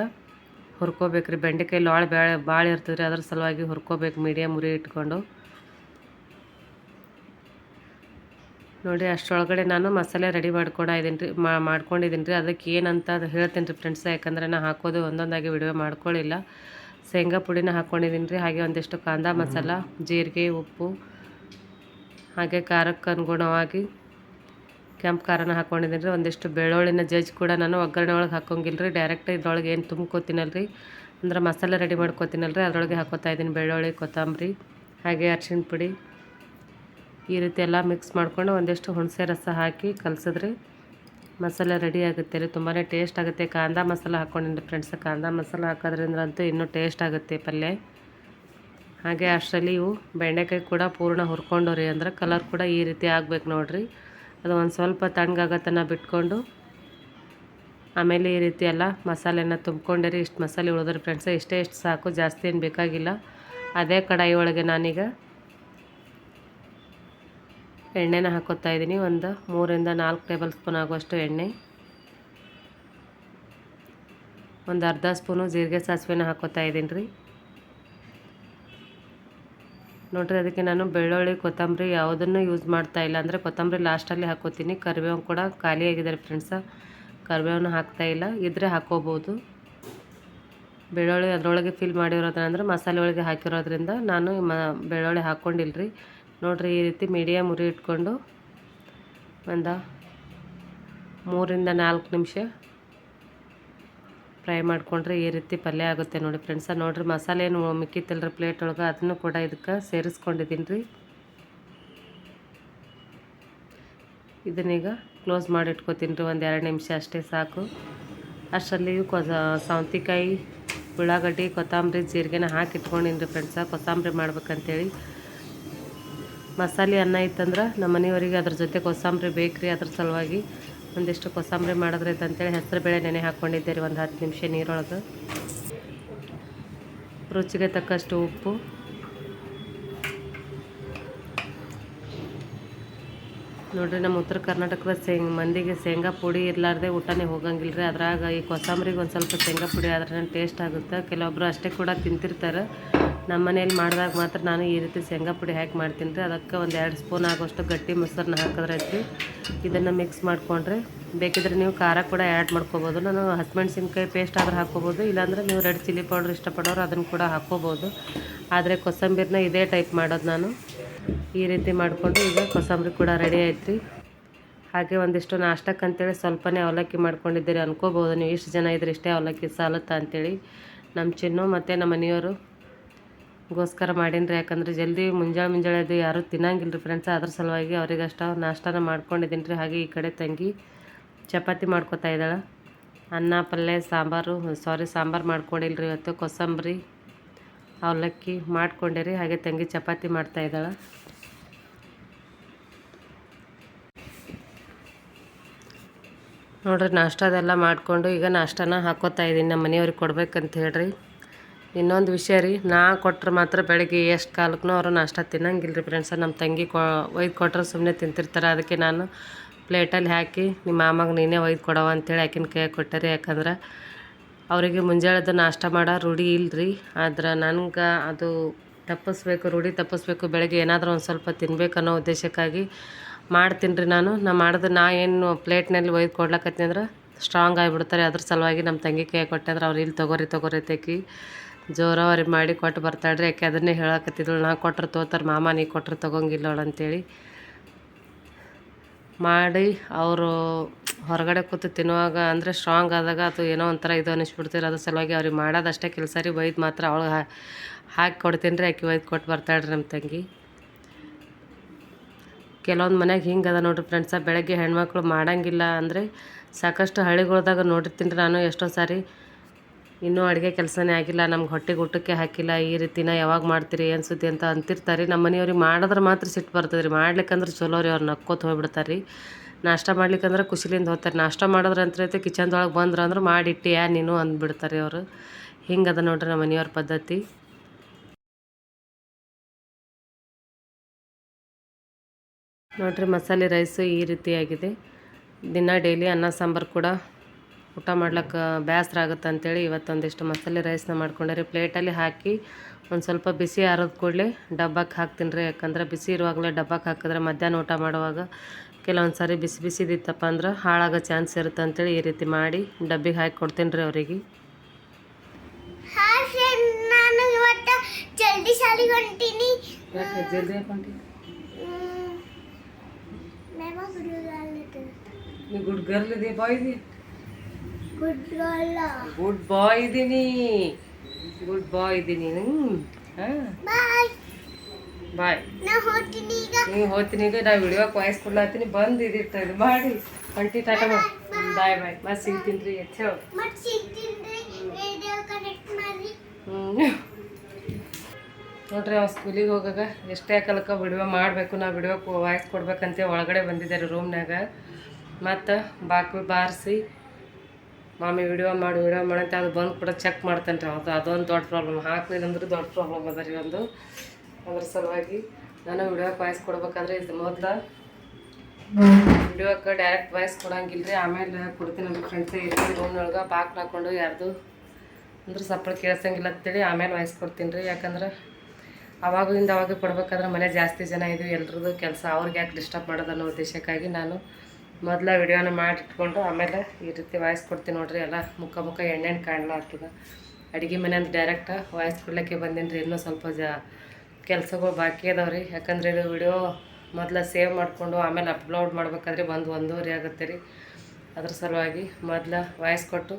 Speaker 2: ಹುರ್ಕೋಬೇಕು ರೀ ಬೆಂಡೆಕಾಯಿ ಲೋಳೆ ಬೇಳೆ ಭಾಳ ಇರ್ತದೆ ರೀ. ಅದ್ರ ಸಲುವಾಗಿ ಹುರ್ಕೋಬೇಕು. ಮೀಡಿಯಮ್ ಉರಿ ಇಟ್ಕೊಂಡು ನೋಡಿ ಅಷ್ಟರೊಳಗಡೆ ನಾನು ಮಸಾಲೆ ರೆಡಿ ಮಾಡ್ಕೊಂಡು ಇದ್ದೀನಿ ರೀ ಮಾಡ್ಕೊಂಡಿದ್ದೀನಿ ರೀ ಅದಕ್ಕೆ ಏನಂತ ಅದು ಹೇಳ್ತೀನಿ ರೀ ಫ್ರೆಂಡ್ಸ್ ಯಾಕಂದರೆ ನಾನು ಹಾಕೋದು ಒಂದೊಂದಾಗಿ ವಿಡಿಯೋ ಮಾಡ್ಕೊಳ್ಳಿಲ್ಲ ಶೇಂಗಾ ಪುಡಿನ ಹಾಕ್ಕೊಂಡಿದ್ದೀನಿ ರೀ ಹಾಗೆ ಒಂದಿಷ್ಟು ಕಾಂದ ಮಸಾಲ, ಜೀರಿಗೆ, ಉಪ್ಪು, ಹಾಗೆ ಖಾರಕ್ಕೆ ಅನುಗುಣವಾಗಿ ಕೆಂಪು ಖಾರನ ಹಾಕ್ಕೊಂಡಿದ್ದೀನಿ ರೀ ಒಂದಿಷ್ಟು ಬೆಳ್ಳುಳ್ಳಿನ ಜಜ್ಜಿ ಕೂಡ ನಾನು ಒಗ್ಗರಣೆ ಒಳಗೆ ಹಾಕೋಂಗಿಲ್ಲ ರೀ ಡೈರೆಕ್ಟ್ ಇದ್ರೊಳಗೆ ಏನು ತುಂಬ್ಕೋತೀನಲ್ಲ ರೀ ಅಂದ್ರೆ ಮಸಾಲೆ ರೆಡಿ ಮಾಡ್ಕೋತೀನಲ್ಲ ರೀ ಅದರೊಳಗೆ ಹಾಕೋತಾ ಇದ್ದೀನಿ ಬೆಳ್ಳುಳ್ಳಿ, ಕೊತ್ತಂಬರಿ, ಹಾಗೆ ಅರ್ಶಿಣ ಪುಡಿ. ಈ ರೀತಿ ಎಲ್ಲ ಮಿಕ್ಸ್ ಮಾಡ್ಕೊಂಡು ಒಂದಿಷ್ಟು ಹುಣಸೆ ರಸ ಹಾಕಿ ಕಲಸಿದ್ರೆ. ಮಸಾಲೆ ರೆಡಿ ಆಗುತ್ತೆ ರೀ. ತುಂಬಾ ಟೇಸ್ಟ್ ಆಗುತ್ತೆ. ಕಾಂದ ಮಸಾಲ ಹಾಕ್ಕೊಂಡಿನಿ ಫ್ರೆಂಡ್ಸ್ ಕಾಂದ ಮಸಾಲ ಹಾಕೋದ್ರಿಂದ ಅಂತೂ ಇನ್ನೂ ಟೇಸ್ಟ್ ಆಗುತ್ತೆ ಪಲ್ಯ. ಹಾಗೆ ಅಷ್ಟರಲ್ಲಿ ಇವು ಬೆಂಡೆಕಾಯಿ ಕೂಡ ಪೂರ್ಣ ಹುರ್ಕೊಂಡು ರೀ ಅಂದ್ರೆ ಕಲರ್ ಕೂಡ ಈ ರೀತಿ ಆಗಬೇಕು ನೋಡಿರಿ. ಅದು ಒಂದು ಸ್ವಲ್ಪ ತಣ್ಣಗಾಗತ್ತನ ಬಿಟ್ಕೊಂಡು ಆಮೇಲೆ ಈ ರೀತಿ ಎಲ್ಲ ಮಸಾಲೆನ ತುಂಬ್ಕೊಂಡಿರಿ ಇಷ್ಟು ಮಸಾಲೆ ಉಳಿದ್ರಿ ಫ್ರೆಂಡ್ಸ್ ಇಷ್ಟೇ ಇಷ್ಟು ಸಾಕು. ಜಾಸ್ತಿ ಏನು ಬೇಕಾಗಿಲ್ಲ. ಅದೇ ಕಡಾಯಿ ಒಳಗೆ ನಾನೀಗ ಎಣ್ಣೆನ ಹಾಕೋತಾ ಇದ್ದೀನಿ. ಒಂದು ಮೂರಿಂದ ನಾಲ್ಕು ಟೇಬಲ್ ಸ್ಪೂನ್ ಆಗುವಷ್ಟು ಎಣ್ಣೆ. ಒಂದು ಅರ್ಧ ಸ್ಪೂನು ಜೀರಿಗೆ ಸಾಸಿವೆನ ಹಾಕೋತಾ ಇದ್ದೀನಿ ರೀ. ನೋಡಿರಿ, ಅದಕ್ಕೆ ನಾನು ಬೆಳ್ಳುಳ್ಳಿ, ಕೊತ್ತಂಬರಿ ಯಾವುದನ್ನು ಯೂಸ್ ಮಾಡ್ತಾ ಇಲ್ಲ ಅಂದರೆ ಕೊತ್ತಂಬರಿ ಲಾಸ್ಟಲ್ಲಿ ಹಾಕೋತೀನಿ. ಕರಿಬೇವು ಕೂಡ ಖಾಲಿ ಆಗಿದ್ದಾರೆ ಫ್ರೆಂಡ್ಸ ಕರಿಬೇವನ್ನು ಹಾಕ್ತಾ ಇಲ್ಲ. ಇದ್ರೆ ಹಾಕೋಬೋದು. ಬೆಳ್ಳುಳ್ಳಿ ಅದರೊಳಗೆ ಫಿಲ್ ಮಾಡಿರೋದ್ರಂದ್ರೆ ಮಸಾಲೆ ಒಳಗೆ ಹಾಕಿರೋದ್ರಿಂದ ನಾನು ಮ, ಬೆಳ್ಳುಳ್ಳಿ ಹಾಕ್ಕೊಂಡಿಲ್ಲ ರೀ ನೋಡಿರಿ ಈ ರೀತಿ ಮೀಡಿಯಮ್ ಉರಿ ಇಟ್ಕೊಂಡು ಒಂದು ಮೂರಿಂದ ನಾಲ್ಕು ನಿಮಿಷ ಫ್ರೈ ಮಾಡಿಕೊಂಡ್ರೆ ಈ ರೀತಿ ಪಲ್ಯ ಆಗುತ್ತೆ ನೋಡಿ ಫ್ರೆಂಡ್ಸ. ನೋಡಿರಿ ಮಸಾಲೆ ಏನು ಮಿಕ್ಕಿತ್ತಲ್ರಿ ಪ್ಲೇಟ್ ಒಳಗೆ, ಅದನ್ನು ಕೂಡ ಇದಕ್ಕೆ ಸೇರಿಸ್ಕೊಂಡಿದ್ದೀನಿ ರೀ ಇದನ್ನೀಗ ಕ್ಲೋಸ್ ಮಾಡಿ ಇಟ್ಕೊತೀನಿ ರೀ ಒಂದು ಎರಡು ನಿಮಿಷ ಅಷ್ಟೇ ಸಾಕು. ಅಷ್ಟರಲ್ಲಿ ಕೊ ಸೌಂತಿಕಾಯಿ, ಉಳ್ಳಾಗಡ್ಡಿ, ಕೊತ್ತಂಬರಿ, ಜೀರಿಗೆನ ಹಾಕಿ ಇಟ್ಕೊಂಡಿನಿ ರೀ ಫ್ರೆಂಡ್ಸ ಕೊತ್ತಂಬರಿ ಮಾಡ್ಬೇಕಂತೇಳಿ ಮಸಾಲೆ ಅನ್ನ ಇತ್ತಂದ್ರೆ ನಮ್ಮ ಮನೆಯವರಿಗೆ ಅದ್ರ ಜೊತೆ ಕೊತ್ತಂಬರಿ ಬೇಕ್ರಿ ಅದ್ರ ಸಲುವಾಗಿ ಒಂದಿಷ್ಟು ಕೊತ್ತಂಬರಿ ಮಾಡಿದ್ರೆ ಅಂತೇಳಿ ಹೆಸರು ಬೇಳೆ ನೆನೆ ಹಾಕ್ಕೊಂಡಿದ್ದೆ ರೀ ಒಂದು ಹತ್ತು ನಿಮಿಷ ನೀರೊಳಗೆ. ರುಚಿಗೆ ತಕ್ಕಷ್ಟು ಉಪ್ಪು. ನೋಡಿರಿ ನಮ್ಮ ಉತ್ತರ ಕರ್ನಾಟಕದ ಶೇಂಗ ಮಂದಿಗೆ ಶೇಂಗಾ ಪುಡಿ ಇರಲಾರ್ದೆ ಊಟನೇ ಹೋಗಂಗಿಲ್ಲ ರೀ. ಅದ್ರಾಗ ಈ ಕೊತ್ತಂಬ್ರಿಗೆ ಒಂದು ಸ್ವಲ್ಪ ಶೇಂಗಾ ಪುಡಿ ಆದ್ರೆ ಟೇಸ್ಟ್ ಆಗುತ್ತೆ. ಕೆಲವೊಬ್ಬರು ಅಷ್ಟೇ ಕೂಡ ತಿಂತಿರ್ತಾರೆ. ನಮ್ಮ ಮನೇಲಿ ಮಾಡಿದಾಗ ಮಾತ್ರ ನಾನು ಈ ರೀತಿ ಶೇಂಗಾ ಪುಡಿ ಹಾಕಿ ಮಾಡ್ತೀನಿ ರೀ. ಅದಕ್ಕೆ ಒಂದು ಎರಡು ಸ್ಪೂನ್ ಆಗೋಷ್ಟು ಗಟ್ಟಿ ಮೊಸರನ್ನ ಹಾಕಿದ್ರೈತಿ ಇದನ್ನು ಮಿಕ್ಸ್ ಮಾಡಿಕೊಂಡ್ರೆ ಬೇಕಿದ್ರೆ ನೀವು ಖಾರ ಕೂಡ ಆ್ಯಡ್ ಮಾಡ್ಕೋಬೋದು. ನಾನು ಹಸಿಮೆಣ್ಸಿನ್ಕಾಯಿ ಪೇಸ್ಟ್ ಆದರೂ ಹಾಕ್ಕೋಬೋದು. ಇಲ್ಲಾಂದರೆ ನೀವು ರೆಡ್ ಚಿಲ್ಲಿ ಪೌಡ್ರ್ ಇಷ್ಟಪಡೋರು ಅದನ್ನು ಕೂಡ ಹಾಕ್ಕೋಬೋದು. ಆದರೆ ಕೊತ್ತಂಬರಿನ ಇದೇ ಟೈಪ್ ಮಾಡೋದು ನಾನು. ಈ ರೀತಿ ಮಾಡಿಕೊಂಡು ಈಗ ಕೊಸಂಬರಿ ಕೂಡ ರೆಡಿ ಆಯ್ತು ಹಾಗೆ ಒಂದಿಷ್ಟು ನಾಷ್ಟಕ್ಕೆ ಅಂತೇಳಿ ಸ್ವಲ್ಪನೇ ಅವಲಕ್ಕಿ ಮಾಡ್ಕೊಂಡಿದ್ದೀರಿ ಅನ್ಕೋಬೋದು. ನೀವು ಇಷ್ಟು ಜನ ಇದ್ರೆ ಇಷ್ಟೇ ಅವಲಕ್ಕಿ ಸಾಲುತ್ತಾ ಅಂತೇಳಿ. ನಮ್ಮ ಚಿನ್ನು ಮತ್ತು ನಮ್ಮ ಮನೆಯವರು ಗೋಸ್ಕರ ಮಾಡೀನಿ ರೀ ಯಾಕಂದ್ರೆ ಜಲ್ದಿ ಮುಂಜಾಳೆ ಮುಂಜಾಳೆ ಅದು ಯಾರೂ ತಿನ್ನಂಗಿಲ್ಲ ರೀ ಫ್ರೆಂಡ್ಸ್ ಅದ್ರ ಸಲುವಾಗಿ ಅವ್ರಿಗೆ ಅಷ್ಟು ನಾಷ್ಟಾನ ಮಾಡ್ಕೊಂಡಿದ್ದೀನಿ ರೀ ಹಾಗೆ ಈ ಕಡೆ ತಂಗಿ ಚಪಾತಿ ಮಾಡ್ಕೊತಾ ಇದ್ದಾಳೆ. ಅನ್ನ, ಪಲ್ಯ, ಸಾಂಬಾರು ಸಾರಿ ಸಾಂಬಾರು ಮಾಡ್ಕೊಂಡಿಲ್ಲ ರೀ ಇವತ್ತು. ಕೋಸಂಬರಿ, ಅವಲಕ್ಕಿ ಮಾಡ್ಕೊಂಡಿರಿ. ಹಾಗೆ ತಂಗಿ ಚಪಾತಿ ಮಾಡ್ತಾ ಇದ್ದಾಳೆ. ನೋಡ್ರಿ, ನಾಷ್ಟದೆಲ್ಲ ಮಾಡಿಕೊಂಡು ಈಗ ನಾಷ್ಟಾನ ಹಾಕೋತಾ ಇದ್ದೀನಿ ನಮ್ಮ ಮನೆಯವ್ರಿಗೆ ಕೊಡ್ಬೇಕಂತ ಹೇಳ್ರಿ. ಇನ್ನೊಂದು ವಿಷಯ ರೀ, ನಾ ಕೊಟ್ರೆ ಮಾತ್ರ ಬೆಳಗ್ಗೆ ಎಷ್ಟು ಕಾಲಕ್ಕೂ ಅವರು ನಾಷ್ಟ ತಿನ್ನಂಗಿಲ್ಲ ರೀ ಫ್ರೆಂಡ್ಸ ನಮ್ಮ ತಂಗಿ ಕೊ, ಒಯ್ದು ಕೊಟ್ರೆ ಸುಮ್ಮನೆ ತಿಂತಿರ್ತಾರೆ. ಅದಕ್ಕೆ ನಾನು ಪ್ಲೇಟಲ್ಲಿ ಹಾಕಿ, ನಿಮ್ಮ ಮಾಮಾಗ ನೀನೇ ಒಯ್ದು ಕೊಡವ ಅಂತೇಳಿ ಆಕಿನ ಕೈ ಕೊಟ್ಟೆ ರೀ ಯಾಕಂದ್ರೆ ಅವರಿಗೆ ಮುಂಜಾನೆದು ನಾಷ್ಟ ಮಾಡೋ ರೂಢಿ ಇಲ್ರಿ. ಆದ್ರೆ ನನಗೆ ಅದು ತಪ್ಪಿಸ್ಬೇಕು, ರೂಢಿ ತಪ್ಪಿಸ್ಬೇಕು, ಬೆಳಗ್ಗೆ ಏನಾದರೂ ಒಂದು ಸ್ವಲ್ಪ ತಿನ್ಬೇಕು ಅನ್ನೋ ಉದ್ದೇಶಕ್ಕಾಗಿ ಮಾಡ್ತೀನಿ ರೀ ನಾನು. ನಾ ಮಾಡಿದ್ರೆ ನಾ ಏನು ಪ್ಲೇಟ್ನಲ್ಲಿ ಒಯ್ದು ಕೊಡ್ಲಕತ್ತೀನಿ ಅಂದ್ರೆ ಸ್ಟ್ರಾಂಗ್ ಆಗಿಬಿಡ್ತಾರೆ. ಅದ್ರ ಸಲುವಾಗಿ ನಮ್ಮ ತಂಗಿ ಕೈ ಕೊಟ್ಟೆ ಅಂದ್ರೆ ಅವ್ರು ಇಲ್ಲಿ ತೊಗೋರಿ ತೊಗೋರಿ ತೆಗಿ ಜೋರಾವರಿ ಮಾಡಿ ಕೊಟ್ಟು ಬರ್ತಾಳ್ರಿ, ಯಾಕೆ ಅದನ್ನೇ ಹೇಳಕತ್ತಿದ್ಳು ನಾ ಕೊಟ್ರೆ ತೋತಾರೆ, ಮಾಮ ನೀ ಕೊಟ್ರೆ ತೊಗೊಂಗಿಲ್ಲ ಅವಳು ಅಂತೇಳಿ ಮಾಡಿ ಅವರು ಹೊರಗಡೆ ಕೂತು ತಿನ್ನುವಾಗ ಅಂದರೆ ಸ್ಟ್ರಾಂಗ್ ಆದಾಗ ಅದು ಏನೋ ಒಂಥರ ಇದು ಅನ್ನಿಸ್ಬಿಡ್ತೀರಿ ಅದ್ರ ಸಲುವಾಗಿ ಅವ್ರಿಗೆ ಮಾಡೋದಷ್ಟೇ ಕೆಲಸ ರೀ. ಒಯ್ದು ಮಾತ್ರ ಅವಳು ಹಾಕಿ ಕೊಡ್ತೀನಿ ರೀ, ಆಕೆ ಒಯ್ದು ಕೊಟ್ಟು ಬರ್ತಾಳ್ರಿ ನಮ್ಮ ತಂಗಿ. ಕೆಲವೊಂದು ಮನೆಗೆ ಹಿಂಗೆ ಅದ ನೋಡ್ರಿ ಫ್ರೆಂಡ್ಸ ಬೆಳಗ್ಗೆ ಹೆಣ್ಮಕ್ಳು ಮಾಡೋಂಗಿಲ್ಲ ಅಂದರೆ ಸಾಕಷ್ಟು ಹಳ್ಳಿಗಳ್ದಾಗ ನೋಡಿರ್ತೀನಿ ರೀ ನಾನು ಎಷ್ಟೋ ಸಾರಿ. ಇನ್ನೂ ಅಡುಗೆ ಕೆಲಸನೇ ಆಗಿಲ್ಲ, ನಮ್ಗೆ ಹೊಟ್ಟೆಗೆ ಊಟಕ್ಕೆ ಹಾಕಿಲ್ಲ, ಈ ರೀತಿನ ಯಾವಾಗ ಮಾಡ್ತೀರಿ ಸುದ್ದಿ ಅಂತ ಅಂತಿರ್ತಾರೆ. ನಮ್ಮ ಮನೆಯವ್ರಿಗೆ ಮಾಡಿದ್ರೆ ಮಾತ್ರ ಸಿಟ್ಟು ಬರ್ತದೆ ರೀ. ಮಾಡ್ಲಿಕ್ಕಂದ್ರೆ ಚಲೋ ರೀ ಅವ್ರು ನಕ್ಕೋತ ಹೋಗ್ಬಿಡ್ತಾರೆ ರೀ. ನಾಷ್ಟ ಮಾಡ್ಲಿಕ್ಕಂದ್ರೆ ಖುಷಿಲಿಂದ ಹೋಗ್ತಾರೆ. ನಾಷ್ಟ ಮಾಡಿದ್ರೆ ಅಂತೈತೆ ಕಿಚನ್ದೊಳಗೆ ಬಂದ್ರೆ ಅಂದ್ರೆ ಮಾಡಿಟ್ಟು, ಯಾ ನೀನು ಅಂದ್ಬಿಡ್ತಾರೆ ಅವರು. ಹಿಂಗೆ ಅದ ನೋಡ್ರಿ ನಮ್ಮ ಮನೆಯವ್ರ ಪದ್ಧತಿ. ನೋಡ್ರಿ ಮಸಾಲೆ, ರೈಸು ಈ ರೀತಿಯಾಗಿದೆ. ದಿನ ಡೈಲಿ ಅನ್ನ, ಸಾಂಬಾರು ಕೂಡ ಊಟ ಮಾಡ್ಲಿಕ್ಕೆ ಬೇಸರ ಆಗುತ್ತೆ ಅಂತೇಳಿ ಇವತ್ತೊಂದಿಷ್ಟು ಮಸಾಲೆ ರೈಸ್ನ ಮಾಡ್ಕೊಂಡ್ರಿ ಪ್ಲೇಟಲ್ಲಿ ಹಾಕಿ ಒಂದು ಸ್ವಲ್ಪ ಬಿಸಿ ಆರೋದ ಕೂಡಲೇ ಡಬ್ಬಕ್ಕೆ ಹಾಕ್ತೀನಿ ರೀ. ಯಾಕಂದ್ರೆ ಬಿಸಿ ಇರುವಾಗಲೇ ಡಬ್ಬಕ್ಕೆ ಹಾಕಿದ್ರೆ ಮಧ್ಯಾಹ್ನ ಊಟ ಮಾಡುವಾಗ ಕೆಲವೊಂದು ಸಾರಿ ಬಿಸಿ ಬಿಸಿದಿತ್ತಪ್ಪ ಅಂದ್ರೆ ಹಾಳಾಗೋ ಚಾನ್ಸ್ ಇರುತ್ತೆ ಅಂತೇಳಿ ಈ ರೀತಿ ಮಾಡಿ ಡಬ್ಬಿಗೆ ಹಾಕಿ ಕೊಡ್ತೀನಿ ರೀ ಅವರಿಗೆ.
Speaker 3: ಜಲ್ದಿ ಶಾಲೆಗೆ ಹೊಂಟೀನಿ.
Speaker 2: ಜಲ್ದಿ
Speaker 3: ಗುಡ್
Speaker 2: ಗರ್ಲ್ ಇದೆ ಬಾಯ್ ಇದೆ
Speaker 3: ಗುಡ್
Speaker 2: ಬಾಯ್ ಇದ್ದೀನಿ ಗುಡ್ ಬಾಯ್ ಇದ್ದೀನಿ ಹಾಂ.
Speaker 3: ಬಾಯ್
Speaker 2: ಬಾಯ್
Speaker 3: ನಾ ಹೋಗ್ತೀನಿ ಈಗ.
Speaker 2: ನೀವು ಹೋಗ್ತೀನಿ ಈಗ. ನಾವು ವಿಡಿಯೋಕ್ಕೆ ವಾಯ್ಸ್ ಕೊಡ್ಲಾತೀನಿ. ಬಂದು ಇದಿಟ್ಟು ಇದು ಮಾಡಿ. ಹೊಂಟಿ ಟಾಟ ಬಾಯ್ ಬಾಯ್ ಮತ್ತೆ ಸಿಗ್ತೀನಿ ರೀ. ಹ್ಞೂ ನೋಡ್ರಿ ಅವ್ ಸ್ಕೂಲಿಗೆ ಹೋಗಾಗ ಎಷ್ಟೇ ಕಲಕ ಬಿಡುವ ಮಾಡಬೇಕು. ನಾ ಬಿಡುವ ವಾಯ್ಸ್ ಕೊಡ್ಬೇಕಂತ. ಒಳಗಡೆ ಬಂದಿದ್ದಾರೆ ರೂಮ್ನಾಗ ಮತ್ತು ಬಾಕು ಬಾರಿಸಿ ಮಾಮಿ ವಿಡಿಯೋ ಮಾಡಿ, ವಿಡಿಯೋ ಮಾಡಂತ ಅದು ಬಂದು ಕೂಡ ಚೆಕ್ ಮಾಡ್ತಾನೆ ರೀ ಅದು ಅದೊಂದು ದೊಡ್ಡ ಪ್ರಾಬ್ಲಮ್ ಹಾಕ್ಲಿಲ್ಲ ಅಂದ್ರೆ ದೊಡ್ಡ ಪ್ರಾಬ್ಲಮ್ ಅದ ರೀ ಒಂದು ಅದ್ರ ಸಲುವಾಗಿ ನಾನು ವಿಡಿಯೋಕ್ಕೆ ವಾಯ್ಸ್ ಕೊಡ್ಬೇಕಾದ್ರೆ ಇದು ಮೊದಲು ವಿಡಿಯೋಕ್ಕೆ ಡೈರೆಕ್ಟ್ ವಾಯ್ಸ್ ಕೊಡಂಗಿಲ್ಲ ರೀ ಆಮೇಲೆ ಕೊಡ್ತೀನಿ ನಮ್ಮ ಫ್ರೆಂಡ್ಸ್ ಇಲ್ಲಿ ರೂಮ್ನೊಳಗೆ ಪಾಕ್ ಹಾಕ್ಕೊಂಡು ಯಾರ್ದು ಅಂದ್ರೆ ಸಪ್ಪಳ ಕೇಳ್ಸಂಗಿಲ್ಲ ಅಂತೇಳಿ ಆಮೇಲೆ ವಾಯ್ಸ್ ಕೊಡ್ತೀನಿ ರೀ. ಯಾಕಂದ್ರೆ ಅವಾಗಿಂದ ಅವಾಗ ಕೊಡ್ಬೇಕಾದ್ರೆ ಮನೆ ಜಾಸ್ತಿ ಜನ ಇದು ಎಲ್ರದ್ದು ಕೆಲಸ. ಅವ್ರಿಗೆ ಯಾಕೆ ಡಿಸ್ಟರ್ಬ್ ಮಾಡೋದು ಅನ್ನೋ ಉದ್ದೇಶಕ್ಕಾಗಿ ನಾನು ಮೊದಲ ವಿಡಿಯೋನ ಮಾಡಿಟ್ಕೊಂಡು ಆಮೇಲೆ ಈ ರೀತಿ ವಾಯ್ಸ್ ಕೊಡ್ತೀನಿ ನೋಡ್ರಿ, ಎಲ್ಲ ಮುಖ ಮುಖ ಎಣ್ಣೆಣ್ಣೆ ಕಾಣ್ಲಾಗ್ತದೆ ಅಡುಗೆ ಮನೆ ಅಂತ ಡೈರೆಕ್ಟ್ ವಾಯ್ಸ್ ಕೊಡ್ಲಿಕ್ಕೆ ಬಂದೀನಿ ರೀ ಇನ್ನೂ ಸ್ವಲ್ಪ ಜ ಕೆಲಸಗಳು ಬಾಕಿ ಅದಾವೆ ರೀ ಯಾಕಂದ್ರೆ ಇದು ವಿಡಿಯೋ ಮೊದಲ ಸೇವ್ ಮಾಡಿಕೊಂಡು ಆಮೇಲೆ ಅಪ್ಲೋಡ್ ಮಾಡ್ಬೇಕಾದ್ರೆ ಒಂದು ಒಂದೂವರೆ ಆಗುತ್ತೆ ರೀ. ಅದ್ರ ಸಲುವಾಗಿ ಮೊದಲ ವಾಯ್ಸ್ ಕೊಟ್ಟು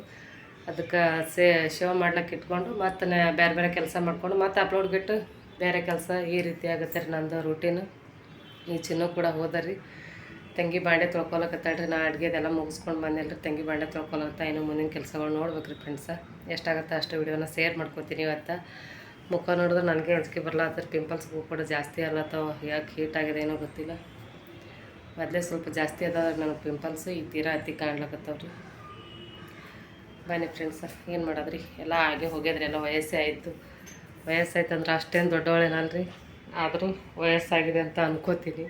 Speaker 2: ಅದಕ್ಕೆ ಸೇ ಶೇವ್ ಮಾಡ್ಲಿಕ್ಕೆ ಇಟ್ಕೊಂಡು ಮತ್ತೆ ಬೇರೆ ಬೇರೆ ಕೆಲಸ ಮಾಡಿಕೊಂಡು ಮತ್ತೆ ಅಪ್ಲೋಡ್ಗಿಟ್ಟು ಬೇರೆ ಕೆಲಸ ಈ ರೀತಿ ಆಗುತ್ತೆ ರೀ ನಂದು ರೂಟೀನು ಈ ಚಿನ್ನೂ ಕೂಡ ಹೋದ ರೀ. ತಂಗಿ ಬಾಂಡೆ ತೊಳ್ಕೊಳಕತ್ತಾಳ್ರಿ ನಾ ಅಡುಗೆದೆಲ್ಲ ಮುಗಿಸ್ಕೊಂಡು ಬಂದಿಲ್ಲ ರೀ ತಂಗಿ ಬಾಂಡೆ ತೊಳ್ಕೊಳತ್ತ, ಇನ್ನು ಮುಂದಿನ ಕೆಲಸಗಳು ನೋಡ್ಬೇಕು ರೀ ಫ್ರೆಂಡ್ಸ ಎಷ್ಟಾಗುತ್ತೆ ಅಷ್ಟು ವಿಡಿಯೋನ ಶೇರ್ ಮಾಡ್ಕೊತೀನಿ ಇವತ್ತು. ಮುಖ ನೋಡಿದ್ರೆ ನನಗೆ ಅಂಜಿಕೆ ಬರ್ಲಾತ್ತರ ಪಿಂಪಲ್ಸ್ ಕೂಡ ಜಾಸ್ತಿ ಅಲ್ಲತ್ತವ ಯಾಕೆ ಹೀಟ್ ಆಗಿದೆ ಏನೋ ಗೊತ್ತಿಲ್ಲ. ಮೊದಲೇ ಸ್ವಲ್ಪ ಜಾಸ್ತಿ ಅದಾವ ನನಗೆ ಪಿಂಪಲ್ಸು ಈ ತೀರಾ ಅತಿ ಕಾಣ್ಲಕತ್ತವ್ರಿ. ಬನ್ನಿ ಫ್ರೆಂಡ್ಸ ಏನು ಮಾಡೋದ್ರಿ? ಎಲ್ಲ ಹಾಗೆ ಹೋಗ್ಯದ್ರಿ ಎಲ್ಲ ವಯಸ್ಸೇ ಆಯಿತು. ವಯಸ್ಸಾಯ್ತು ಅಂದ್ರೆ ಅಷ್ಟೇನು ದೊಡ್ಡವಳೇನಲ್ರಿ? ಆದರೂ ವಯಸ್ಸಾಗಿದೆ ಅಂತ ಅನ್ಕೋತೀನಿ.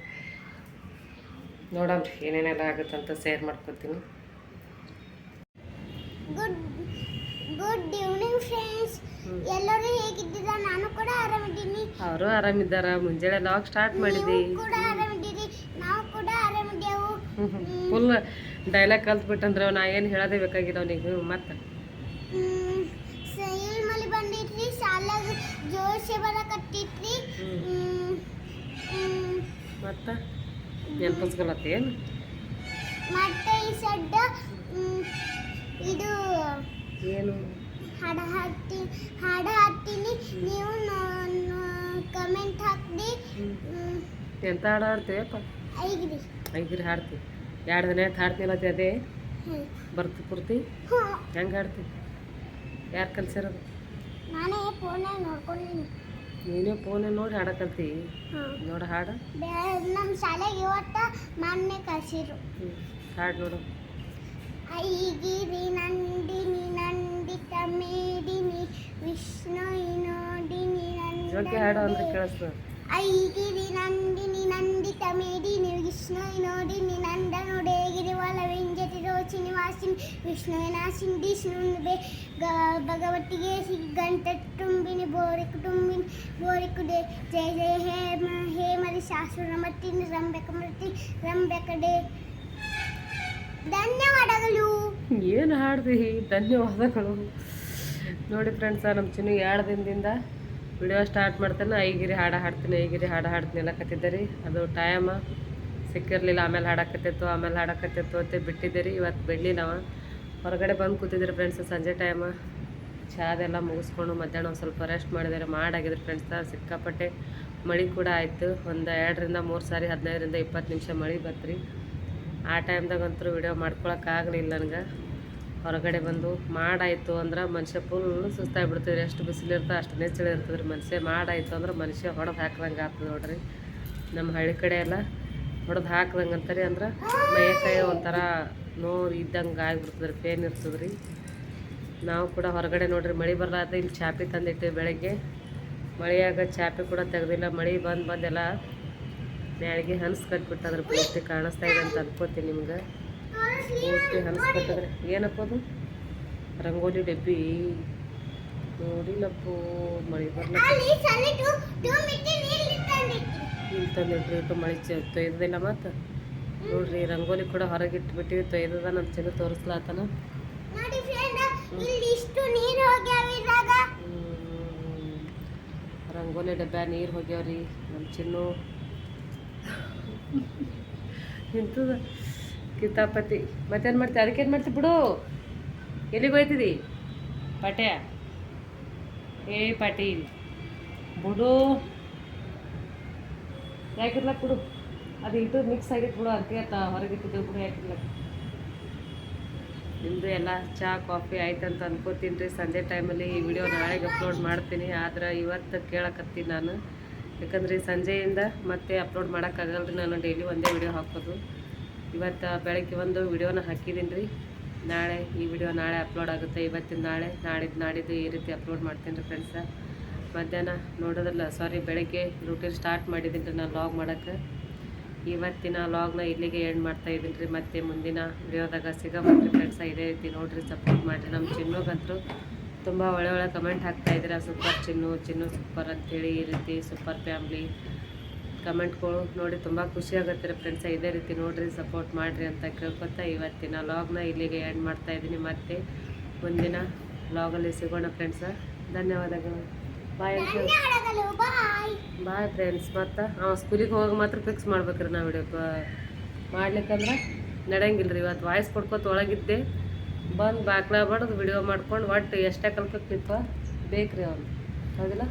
Speaker 2: ನೋಡಮ್ರಿ ಏನೇನೆಲ್ಲ ಆಗುತ್ತಂತ ಶೇರ್ ಮಾಡ್ಕೊತೀನಿ.
Speaker 3: Good good evening friends. ಎಲ್ಲರೂ ಹೇಗಿದ್ದೀರಾ? ನಾನು ಕೂಡ ಆರಾಮಿದ್ದೀನಿ.
Speaker 2: ಅವರು ಆರಾಮಿದ್ದಾರ? ಮುಂಜಾನೆ ಲಾಗ್ ಸ್ಟಾರ್ಟ್ ಮಾಡಿದ್ವಿ
Speaker 3: ಕೂಡ ಆರಾಮಿದ್ದೀರಿ? ನಾವು ಕೂಡ ಆರಾಮಿದ್ದೆವು.
Speaker 2: ಫುಲ್ ಡೈಲಾಗ್ ಕಲ್ತ್ಬಿಟ್ಟಂದ್ರೆ ನಾ ಏನು ಹೇಳೋದೇ ಬೇಕಾಗಿಲ್ಲ ಅವನಿಗೆ. ಮತ್ತೆ.
Speaker 3: ಇಲ್ಲಿ ಮಳೆ ಬಂದಿತ್ರಿ ಶಾಲಾಗ ಜೋಶೆ
Speaker 2: ಹ್ಮ್, ಮತ್ತೆ? ನೆನ್ಪಿಸ್ಕೊಳತ್ತೆ ಏನು?
Speaker 3: ಮತ್ತೆ ಈ ಸಡ್ಡ ಇದು
Speaker 2: ಏನು?
Speaker 3: ಹಾಡ ಹಾಕ್ತಿ ಹಾಡ ಹಾಕ್ತೀನಿ ನೀವು ಕಮೆಂಟ್ ಹಾಕ್ದಿ.
Speaker 2: ಎಂತ ಹಾಡು ಹಾಡ್ತೀವಪ್ಪ
Speaker 3: ಐಗ್ರಿ
Speaker 2: ಐಗಿರಿ ಹಾಡ್ತೀವಿ ಎರಡು ದಿನ ಆಯ್ತು ಹಾಡ್ತಿಲ್ಲ ಅದೇ
Speaker 3: ಹ್ಮ್.
Speaker 2: ಬರ್ತಿ ಪೂರ್ತಿ?
Speaker 3: ಹ್ಮ್.
Speaker 2: ಹೆಂಗೆ ಹಾಡ್ತಿ? ಯಾರು ಕಲ್ಸಿರೋದು?
Speaker 3: ನಾನೇ ಫೋನಾಗ ನೋಡ್ಕೊಂಡಿನಿ.
Speaker 2: ನೀನೇ ಫೋನೇ ನೋಡಿ ಹಾಡಕಲ್ತಿ ನೋಡ ಹಾಡು.
Speaker 3: ನಮ್ಮ ಶಾಲೆಗೆ ಇವತ್ತ ಮಾನ್ಯ
Speaker 2: ಕಸಿರು ಹಾಡು ನೋಡು.
Speaker 3: ಐಗಿರಿ ನಂದಿನಿ ನಂದಿತ ಮೇದಿನಿ ವಿಷ್ಣು ನೋಡಿನಿ
Speaker 2: ಜೋಕೆ ಹಾಡು ಅಂದ್ರೆ ಕೇಳಿಸ್ತದೆ
Speaker 3: ಐಗಿರಿ ನಂದಿನಿ ನಂದಿತ ಮೇದಿನಿ ವಿಷ್ಣು ನೋಡಿನಿ ನಂದ ನೋಡೇಗಿರಿ ರೋಚಿನಿ ತುಂಬಿನಿ ಬೋರಿ ಕುಟುಂಬಿನಿ ಬೋರಿ ಕುಡೆ ಜಯ ಜಯ, ಹೇ, ಮ- ಹೇ, ಮರಿ ಶಾಸ್ತ್ರ ಮತ್ತಿನ ರಂಬೆಕ ಮೃತಿ ರಂಬೆಕಡೆ ಧನ್ಯವಾದಗಳು.
Speaker 2: ಏನು ಹಾಡ್ದಿ? ಧನ್ಯವಾದಗಳು. ನೋಡಿ ಫ್ರೆಂಡ್ಸ್ ನಮ್ಮ ಚಿನ್ನು ಎರಡು ದಿನದಿಂದ ವಿಡಿಯೋ ಸ್ಟಾರ್ಟ್ ಮಾಡ್ತಾನೆ. ಐಗಿರಿ ಹಾಡು ಹಾಡ್ತೀನಿ, ಐಗಿರಿ ಹಾಡು ಹಾಡ್ತೀನಿ ಎಲ್ಲ ಕತ್ತಿದ್ದೆ ಅದು ಟೈಮ ಸಿಕ್ಕಿರಲಿಲ್ಲ ಆಮೇಲೆ ಹಾಡಕತ್ತಿತ್ತು ಆಮೇಲೆ ಹಾಡಕತ್ತಿತ್ತು ಅಂತ ಬಿಟ್ಟಿದ್ದೆ ರೀ ಇವತ್ತು ಬಿಡಲಿ ನಾವು. ಹೊರಗಡೆ ಬಂದು ಕೂತಿದ್ರಿ ಫ್ರೆಂಡ್ಸ್ ಸಂಜೆ ಟೈಮ ಚಾದೆಲ್ಲ ಮುಗಿಸ್ಕೊಂಡು ಮಧ್ಯಾಹ್ನ ಒಂದು ಸ್ವಲ್ಪ ರೆಸ್ಟ್ ಮಾಡಿದರೆ ಮಾಡಾಗಿದ್ರಿ ಫ್ರೆಂಡ್ಸ್ ಸಿಕ್ಕಾಪಟ್ಟೆ ಮಳೆ ಕೂಡ ಆಯಿತು. ಒಂದು ಎರಡರಿಂದ ಮೂರು ಸಾರಿ, ಹದಿನೈದರಿಂದ ಇಪ್ಪತ್ತು ನಿಮಿಷ ಮಳೆ ಬತ್ರಿ. ಆ ಟೈಮ್ದಾಗಂತೂ ವಿಡಿಯೋ ಮಾಡ್ಕೊಳಕ್ಕಾಗಲಿಲ್ಲ ನನಗೆ. ಹೊರಗಡೆ ಬಂದು ಮಾಡಾಯಿತು ಅಂದ್ರೆ ಮನುಷ್ಯ ಫುಲ್ ಸುಸ್ತಾಗ್ಬಿಡ್ತದೆ ಎಷ್ಟು ಬಿಸಿಲು ಇರ್ತದೆ, ಅಷ್ಟು ನೆಚ್ಚಳು ಇರ್ತದ್ರಿ. ರೀ ಮನುಷ್ಯ ಮಾಡಾಯಿತು ಅಂದ್ರೆ ಮನುಷ್ಯ ಹೊಡೆದು ಹಾಕ್ದಂಗೆ ಆಗ್ತದೆ ನೋಡ್ರಿ. ನಮ್ಮ ಹಳ್ಳಿ ಕಡೆ ಎಲ್ಲ ಹೊಡೆದು ಹಾಕ್ದಂಗೆ ಅಂತಾರೆ ಅಂದ್ರೆ ಮೈ ಕೈ ಒಂಥರ ನೋವು ಇದ್ದಂಗೆ ಆಗಿಬಿಡ್ತದ್ರಿ ಪೇನ್ ಇರ್ತದೆ ರೀ ನಾವು ಕೂಡ ಹೊರಗಡೆ ನೋಡ್ರಿ, ಮಳೆ ಬರಲಾರ್ದ ಇಲ್ಲಿ ಚಾಪಿ ತಂದಿಟ್ಟೆ ಬೆಳಗ್ಗೆ. ಮಳೆಯಾಗ ಚಾಪಿ ಕೂಡ ತೆಗೆದಿಲ್ಲ, ಮಳೆ ಬಂದು ಬಂದೆಲ್ಲ ಮ್ಯಾಳಿಗೆ ಹನ್ಸ್ ಕಟ್ಬಿಟ್ಟದ್ರ ಪೂರ್ತಿ ಕಾಣಿಸ್ತಾ ಇದೆ ಅಂತ ಅನ್ಕೋತೀನಿ ನಿಮ್ಗೆ. ಪೂರ್ತಿ ಹನ್ಸ್ ಕಟ್ಟಿದ್ರೆ ಏನಪ್ಪ ಅದು? ರಂಗೋಲಿ ಡಬ್ಬಿ. ನೋಡಿಲ್ಲಪ್ಪು, ಮಳೆ ಬರ್ಲ ಇಲ್ಲಿ ತಂದಿಟ್ರಿ ಇಟ್ಟು ಮಳೆ ಚ ತೊಯ್ದಿಲ್ಲ ಮತ್ತು? ನೋಡ್ರಿ ರಂಗೋಲಿ ಕೂಡ ಹೊರಗಿಟ್ಬಿಟ್ಟಿವಿ ತೊಯ್ದದ ನಮ್ಮ ಚೆನ್ನ ತೋರಿಸ್ಲಾತನ. ರಂಗೋಲಿ ಡಬ್ಬ ನೀರು ಹೋಗ್ಯಾವ್ರಿ ನಮ್ಮ ಚಿನ್ನು ಇಂಥದ ಕಿತಾಪತಿ. ಮತ್ತೇನು ಅದಕ್ಕೆ ಅದಕ್ಕೇನು ಮಾಡ್ತೀವಿ ಬಿಡು? ಎಲ್ಲಿಗೆ ಹೋಯ್ತಿದಿ? ಪಟ್ಯ ಏ ಪಾಟೀಲ್ ಬಿಡು. ಯಾಕಿರ್ಲಕ್ಕ ಕೊಡು ಅದು ಇದು ಮಿಕ್ಸ್ ಆಗಿತ್ತು ಬಿಡು ಅದಕ್ಕೆ ಹೊರಗೆ ಇಟ್ಟಿದ್ದು ಬಿಡು ಯಾಕಿರ್ಲಕ್ಕ ನಿಮ್ಮದು ಎಲ್ಲ ಚಹಾ ಕಾಫಿ ಆಯ್ತಂತ ಅನ್ಕೋತೀನಿ ರೀ. ಸಂಜೆ ಟೈಮಲ್ಲಿ ಈ ವಿಡಿಯೋ ನಾಳೆಗೆ ಅಪ್ಲೋಡ್ ಮಾಡ್ತೀನಿ. ಆದ್ರೆ ಇವತ್ತು ಕೇಳಕತ್ತೀನಿ ನಾನು. ಯಾಕಂದ್ರೆ ಸಂಜೆಯಿಂದ ಮತ್ತೆ ಅಪ್ಲೋಡ್ ಮಾಡೋಕ್ಕಾಗಲ್ಲ ರೀ ನಾನು. ಡೈಲಿ ಒಂದೇ ವಿಡಿಯೋ ಹಾಕೋದು. ಇವತ್ತು ಬೆಳಗ್ಗೆ ಒಂದು ವಿಡಿಯೋನ ಹಾಕಿದ್ದೀನಿ ರೀ. ನಾಳೆ ಈ ವಿಡಿಯೋ ನಾಳೆ ಅಪ್ಲೋಡ್ ಆಗುತ್ತೆ. ಇವತ್ತಿನ ನಾಳೆ ನಾಡಿದ್ದು ನಾಡಿದ್ದು ಈ ರೀತಿ ಅಪ್ಲೋಡ್ ಮಾಡ್ತೀನಿ ರೀ ಫ್ರೆಂಡ್ಸ ಮಧ್ಯಾಹ್ನ ನೋಡೋದಿಲ್ಲ ಸಾರಿ ಬೆಳಗ್ಗೆ ರೂಟೀನ್ ಸ್ಟಾರ್ಟ್ ಮಾಡಿದ್ದೀನಿ ರೀ ನಾನು ಲಾಗ್ ಮಾಡೋಕ್ಕೆ. ಇವತ್ತಿನ ಲಾಗ್ನ ಇಲ್ಲಿಗೆ ಎಂಡ್ ಮಾಡ್ತಾ ಇದ್ದೀನಿ ರೀ. ಮತ್ತು ಮುಂದಿನ ವಿಡಿಯೋದಾಗ ಸಿಗಬೇಕು ಫ್ರೆಂಡ್ಸ ಇದೇ ರೀತಿ ನೋಡಿರಿ ಸಪೋರ್ಟ್ ಮಾಡಿರಿ. ನಮ್ಮ ಚಿನ್ನೋಗಂತೂ ತುಂಬ ಒಳ್ಳೆ ಒಳ್ಳೆ ಕಮೆಂಟ್ ಹಾಕ್ತಾ ಇದ್ದೀರಾ. ಸೂಪರ್ ಚಿನ್ನು ಚಿನ್ನು ಸೂಪರ್ ಅಂತೇಳಿ ಈ ರೀತಿ ಸೂಪರ್ ಫ್ಯಾಮ್ಲಿ ಕಮೆಂಟ್ಗಳು ನೋಡಿ ತುಂಬ ಖುಷಿ ಆಗುತ್ತೆ ರೀ ಫ್ರೆಂಡ್ಸ ಇದೇ ರೀತಿ ನೋಡಿರಿ ಸಪೋರ್ಟ್ ಮಾಡಿರಿ ಅಂತ ಕೇಳ್ಕೊತಾ ಇವತ್ತಿನ ಲಾಗ್ನ ಇಲ್ಲಿಗೆ ಎಂಡ್ ಮಾಡ್ತಾ ಇದ್ದೀನಿ. ಮತ್ತು ಮುಂದಿನ ಲಾಗಲ್ಲಿ ಸಿಗೋಣ ಫ್ರೆಂಡ್ಸ ಧನ್ಯವಾದಗಳು. ಬಾಯ್
Speaker 3: ಬಾಯ್
Speaker 2: ಫ್ರೆಂಡ್ಸ್ ಮತ್ತು ಅವ ಸ್ಕೂಲಿಗೆ ಹೋಗಿ ಮಾತ್ರ ಫಿಕ್ಸ್ ಮಾಡ್ಬೇಕ್ರಿ ನಾವು ವಿಡಿಯೋ ಮಾಡ್ಲಿಕ್ಕಂದ್ರೆ ನಡೆಯಂಗಿಲ್ರಿ. ರೀ ಇವತ್ತು ವಾಯ್ಸ್ ಕೊಡ್ಕೊತ ಒಳಗಿದ್ದೆ. ಬಂದು ಬಾಕ್ಲ ಬಡ್ದು ವಿಡಿಯೋ ಮಾಡ್ಕೊಂಡು ಒಟ್ಟು ಎಷ್ಟೇ ಕಲ್ಕಕ್ಕಿಪ್ಪ ಬೇಕ್ರಿ ಅವನು. ಹೌದಿಲ್ಲ?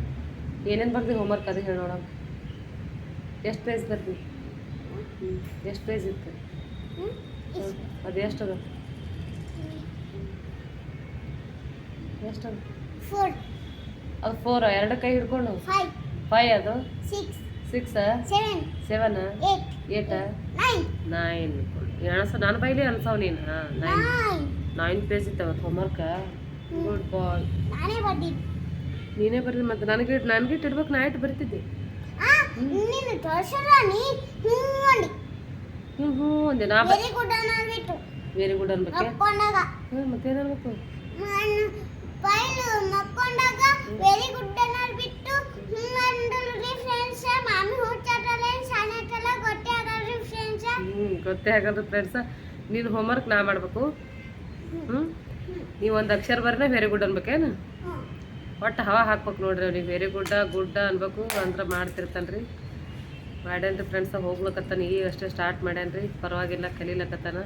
Speaker 2: ಏನೇನು ಬರ್ದಿ ಹೋಮ್ವರ್ಕ್ ಅದು ಹೇಳಿ ನೋಡೋಣ ಎಷ್ಟು ಪ್ರೈಸ್ ಬರ್ತೀವಿ ಎಷ್ಟು ಪ್ರೈಸ್ ಇತ್ತು? ಅದು ಎಷ್ಟದ? ಎಷ್ಟದ? ಅದು ಫೋರ್ ಎರಡು ಕೈ ಹಿಡ್ಕೊಂಡು.
Speaker 3: ಫೈವ್
Speaker 2: ಅದು
Speaker 3: six
Speaker 2: six
Speaker 3: seven eight nine
Speaker 2: ಅನ್ಸ ನಾನು ಬೈಲಿ ಅನ್ಸವ್ ನೀನು? ಹಾಂ ನೈನ್
Speaker 3: ನೈನ್
Speaker 2: ಪೇಜ್ ಇತ್ತು ಅವತ್ತು ಹೋಮ್ವರ್ಕ ಗುಡ್ ಬಾಯ್
Speaker 3: ನಾನೇ
Speaker 2: ಬರ್ದಿ ಮತ್ತೆ ನನಗೆ ನನಗೆ ಇಡ್ಬೇಕು ನಾ ಇಟ್ಟು ಬರ್ತಿದ್ದೆ.
Speaker 3: ಹ್ಞೂ
Speaker 2: ಹ್ಞೂ ಒಂದೇ ಅಂದೆ. ನಾ
Speaker 3: ವೆರಿ ಗುಡ್
Speaker 2: ಅನ್ಬೇಕು? ಮತ್ತೇನು ಅನ್ಬೇಕು
Speaker 3: ಫೈಲ್ ಮಕ್ಕೊಂಡಾಗ ವೆರಿ ಗುಡ್ ಅನ್ನೋದು ಬಿಟ್ಟು ಹ್ಮ್ ಅಂದ್ರಿ ಫ್ರೆಂಡ್ಸ್ ಮಾಮಿ ಹುಚ್ಚಾಟಲ್ಲ ಶಾಣೆಟಲ್ಲ ಗೊತ್ತೇ ಆಗಲ್ರಿ ಫ್ರೆಂಡ್ಸ್
Speaker 2: ಹೇಗಂದ್ರೆ ಆಗಲ್ಲ ಫ್ರೆಂಡ್ಸ ನೀನು ಹೋಮ್ವರ್ಕ್ ನಾ ಮಾಡಬೇಕು. ಹ್ಞೂ ನೀವು ಒಂದು ಅಕ್ಷರ ಬರ್ನ ವೆರಿ ಗುಡ್ ಅನ್ಬೇಕೇನು ಒಟ್ಟು ಹವಾ ಹಾಕ್ಬೇಕು ನೋಡ್ರಿ ಅವ್ನಿಗೆ. ವೆರಿ ಗುಡ್ಡ ಗುಡ್ಡ ಅನ್ಬೇಕು ಅಂದ್ರೆ ಮಾಡ್ತಿರ್ತಾನೆ ರೀ ಮಾಡ್ಯಾನ್ರಿ ಫ್ರೆಂಡ್ಸ ಹೋಗ್ಲಕತ್ತಾನ. ಈಗ ಅಷ್ಟೇ ಸ್ಟಾರ್ಟ್ ಮಾಡ್ಯಾನ್ರಿ. ಪರವಾಗಿಲ್ಲ, ಕಲೀಲಕತ್ತಾನ.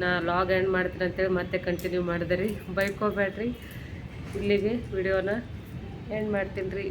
Speaker 2: ನಾ ಲಾಗ್ ಎಂಡ್ ಮಾಡ್ತೀನಿ ಅಂತೇಳಿ ಮತ್ತೆ ಕಂಟಿನ್ಯೂ ಮಾಡಿದೆ ರೀ. ಬೈಕೋಬೇಡ್ರಿ ಇಲ್ಲಿಗೆ ವಿಡಿಯೋನ ಎಂಡ್ ಮಾಡ್ತೀನಿ ರೀ.